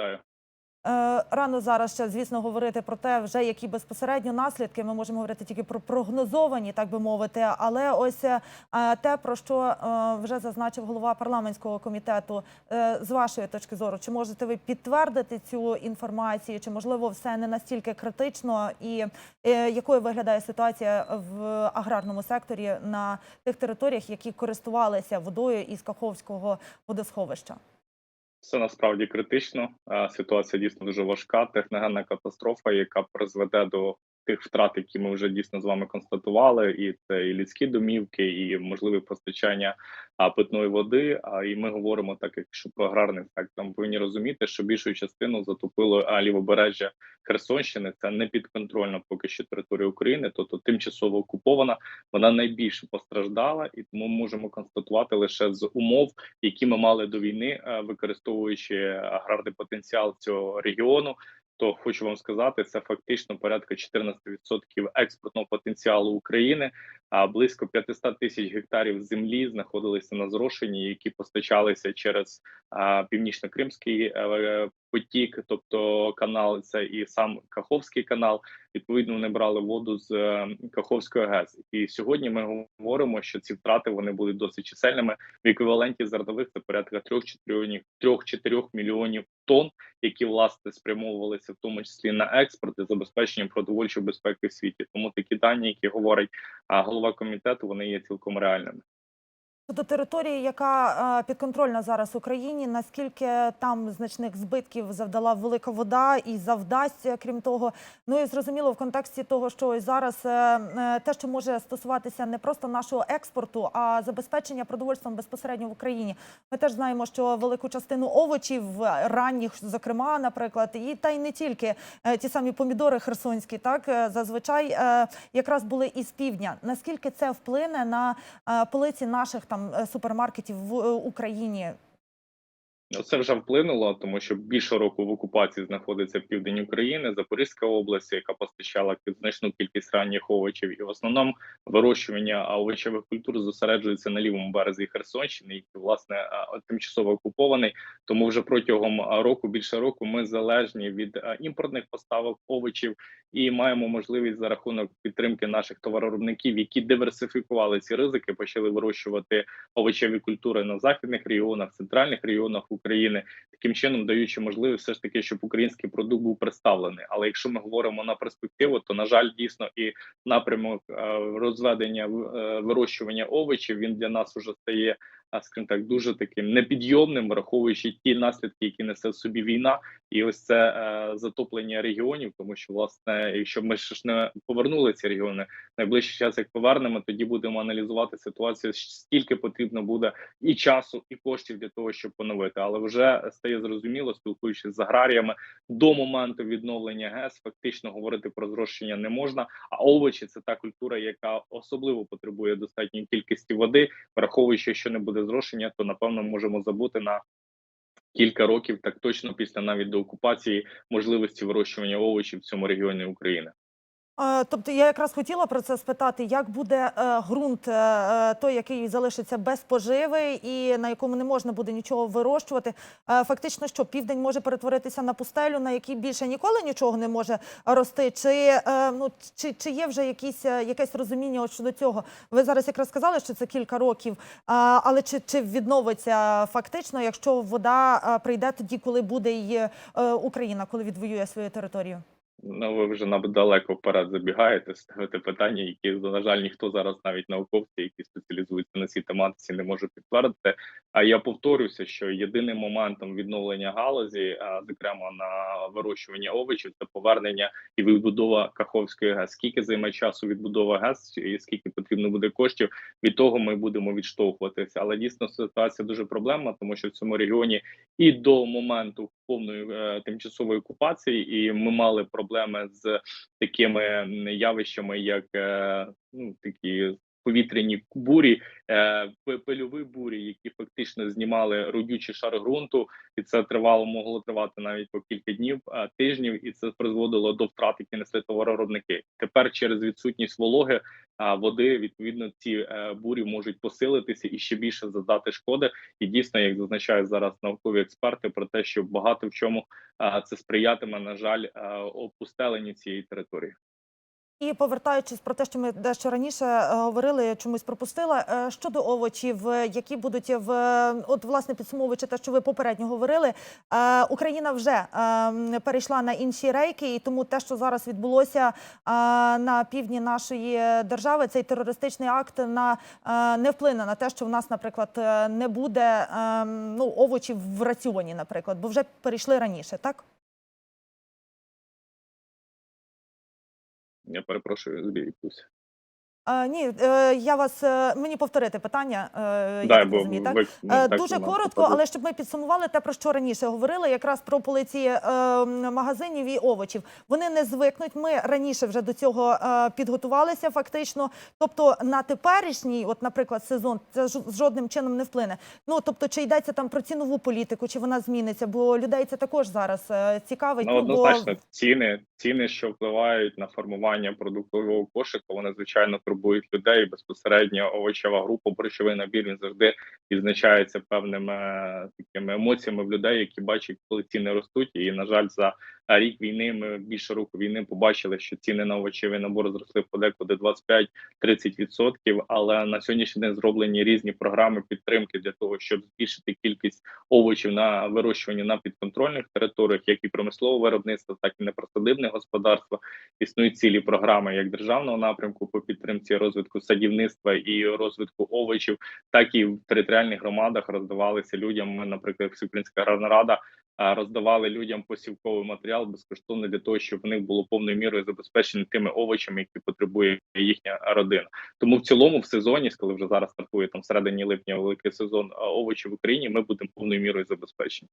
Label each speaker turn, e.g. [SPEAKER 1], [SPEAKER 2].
[SPEAKER 1] Вітаю.
[SPEAKER 2] Е, Рано зараз ще, звісно, говорити про те, вже які безпосередньо наслідки. Ми можемо говорити тільки про прогнозовані, так би мовити. Але ось е, те, про що е, вже зазначив голова парламентського комітету, з вашої точки зору, чи можете ви підтвердити цю інформацію, чи можливо все не настільки критично, і якою виглядає ситуація в аграрному секторі на тих територіях, які користувалися водою із Каховського водосховища?
[SPEAKER 1] Все насправді критично. Ситуація дійсно дуже важка. Техногенна катастрофа, яка призведе до тих втрат, які ми вже дійсно з вами констатували, і це і людські домівки, і можливе постачання а, питної води. А і ми говоримо так, якщо про аграрний сектор, ми повинні розуміти, що більшу частину затопило а, лівобережжя Херсонщини. Це не підконтрольна поки що територія України, тобто тимчасово окупована. Вона найбільше постраждала, і тому можемо констатувати лише з умов, які ми мали до війни, використовуючи аграрний потенціал цього регіону. То хочу вам сказати, це фактично порядка 14% експортного потенціалу України. А близько 500 тисяч гектарів землі знаходилися на зрошенні, які постачалися через північно-кримський е, потік, тобто канал, це і сам Каховський канал. Відповідно, вони брали воду з е, Каховської ГЕС. І сьогодні ми говоримо, що ці втрати вони будуть досить чисельними. В еквіваленті зернових це порядка 3-4 мільйонів тонн, які власне спрямовувалися в тому числі на експорт і забезпечення продовольчої безпеки в світі. Тому такі дані, які говорить а, голова комітету, вони є цілком реальними.
[SPEAKER 2] Щодо території, яка е, підконтрольна зараз Україні, наскільки там значних збитків завдала велика вода і завдасть, е, крім того, ну і зрозуміло в контексті того, що зараз е, те, що може стосуватися не просто нашого експорту, а забезпечення продовольством безпосередньо в Україні. Ми теж знаємо, що велику частину овочів ранніх, зокрема, наприклад, і та й не тільки ті самі помідори херсонські, так зазвичай якраз були із півдня. Наскільки це вплине на полиці наших там е, супермаркетів в е, Україні?
[SPEAKER 1] Це вже вплинуло, тому що більше року в окупації знаходиться південь України, Запорізька область, яка постачала значну кількість ранніх овочів, і в основному вирощування овочевих культур зосереджується на лівому березі Херсонщини, який власне тимчасово окупований. Тому вже протягом року, більше року, ми залежні від імпортних поставок овочів і маємо можливість за рахунок підтримки наших товаровиробників, які диверсифікували ці ризики, почали вирощувати овочеві культури на західних регіонах, центральних регіонах таким чином даючи можливість все ж таки, щоб український продукт був представлений. Але якщо ми говоримо на перспективу, то на жаль, дійсно і напрямок е, розведення е, вирощування овочів він для нас уже стає. Скажімо так, дуже таким непідйомним, враховуючи ті наслідки, які несе в собі війна, і ось це е, затоплення регіонів. Тому що власне, якщо ми ж не повернули ці регіони, найближчий час як повернемо, тоді будемо аналізувати ситуацію. Скільки потрібно буде і часу, і коштів для того, щоб поновити. Але вже стає зрозуміло, спілкуючись з аграріями до моменту відновлення ГЕС, фактично говорити про зрощення не можна. А овочі це та культура, яка особливо потребує достатньої кількості води. Враховуючи, що не буде зрошення, то напевно можемо забути на. Кілька років, так точно після навіть до окупації можливості вирощування овочів в цьому регіоні України.
[SPEAKER 2] Е, Тобто я якраз хотіла про це спитати, як буде е, ґрунт, е, той, який залишиться без поживи і на якому не можна буде нічого вирощувати. Фактично, що південь може перетворитися на пустелю, на якій більше ніколи нічого не може рости. Чи ну чи, чи є вже якісь якесь розуміння щодо цього? Ви зараз якраз сказали, що це кілька років, але чи, чи відновиться фактично, якщо вода прийде тоді, коли буде і Україна, коли відвоює свою територію?
[SPEAKER 1] Ну, ви вже далеко вперед забігаєте, ставите питання, які, на жаль, ніхто зараз, навіть науковці, які спеціалізуються на цій тематиці, не може підтвердити. А я повторюся, що єдиним моментом відновлення галузі, зокрема на вирощування овочів, це повернення і відбудова Каховської ГЕС. Скільки займе часу відбудова ГЕС і скільки потрібно буде коштів, від того ми будемо відштовхуватися. Але дійсно ситуація дуже проблемна, тому що в цьому регіоні і до моменту повної е, тимчасової окупації, і ми мали проблеми з такими явищами, як е, ну такі повітряні бурі, е, пильові бурі, які фактично знімали родючий шар ґрунту, і це тривало, могло тривати навіть по кілька днів, е, тижнів, і це призводило до втрат, які несли товароробники. Тепер через відсутність вологи а, води відповідно ці е, бурі можуть посилитися і ще більше завдати шкоди. І дійсно, як зазначають зараз наукові експерти, про те, що багато в чому це сприятиме, на жаль, е, опустеленню цієї території.
[SPEAKER 2] І повертаючись про те, що ми дещо раніше е, говорили, я чомусь пропустила е, щодо овочів, е, які будуть в от власне підсумовуючи те, що ви попередньо говорили, Україна вже перейшла на інші рейки, і тому те, що зараз відбулося на півдні нашої держави, цей терористичний акт на не вплине на те, що в нас, наприклад, не буде ну овочів в раціоні, наприклад, бо вже перейшли раніше, так?
[SPEAKER 1] Я перепрошую, збій відбувся.
[SPEAKER 2] Е, ні, е, я вас е, мені повторити питання. Е, я так
[SPEAKER 1] бо
[SPEAKER 2] розумію, так?
[SPEAKER 1] ви- ну,
[SPEAKER 2] Е,
[SPEAKER 1] так
[SPEAKER 2] Дуже коротко, але щоб ми підсумували те, про що раніше говорили, якраз про полиці е, м, магазинів і овочів. Вони не звикнуть. Ми раніше вже до цього е, підготувалися, фактично. Тобто на теперішній, от, наприклад, сезон, це ж- жодним чином не вплине. Ну тобто, чи йдеться там про цінову політику, чи вона зміниться? Бо людей це також зараз е, цікавить.
[SPEAKER 1] Ну,
[SPEAKER 2] бо
[SPEAKER 1] однозначно, ціни, ціни, що впливають на формування продуктового кошика, вони звичайно турбують людей. Безпосередньо овочева група, борщовий набір він завжди відзначається певними е, такими емоціями в людей, які бачать, коли ціни ростуть. І на жаль, за рік війни ми більше року війни побачили, що ціни на овочевий набор зросли подекуди 25-30%, Але на сьогоднішній день зроблені різні програми підтримки для того, щоб збільшити кількість овочів на вирощуванні на підконтрольних територіях, як і промислового виробництва, так і неприсадибне господарство. Існують цілі програми як державного напрямку по підтримці розвитку садівництва і розвитку овочів, так і в територіальних громадах роздавалися людям. Ми, наприклад, Всеукраїнська аграрна рада роздавали людям посівковий матеріал безкоштовно для того, щоб в них було повною мірою забезпечені тими овочами, які потребує їхня родина. Тому в цілому, в сезоні, коли вже зараз стартує там середині липня великий сезон овочів в Україні, ми будемо повною мірою забезпечені.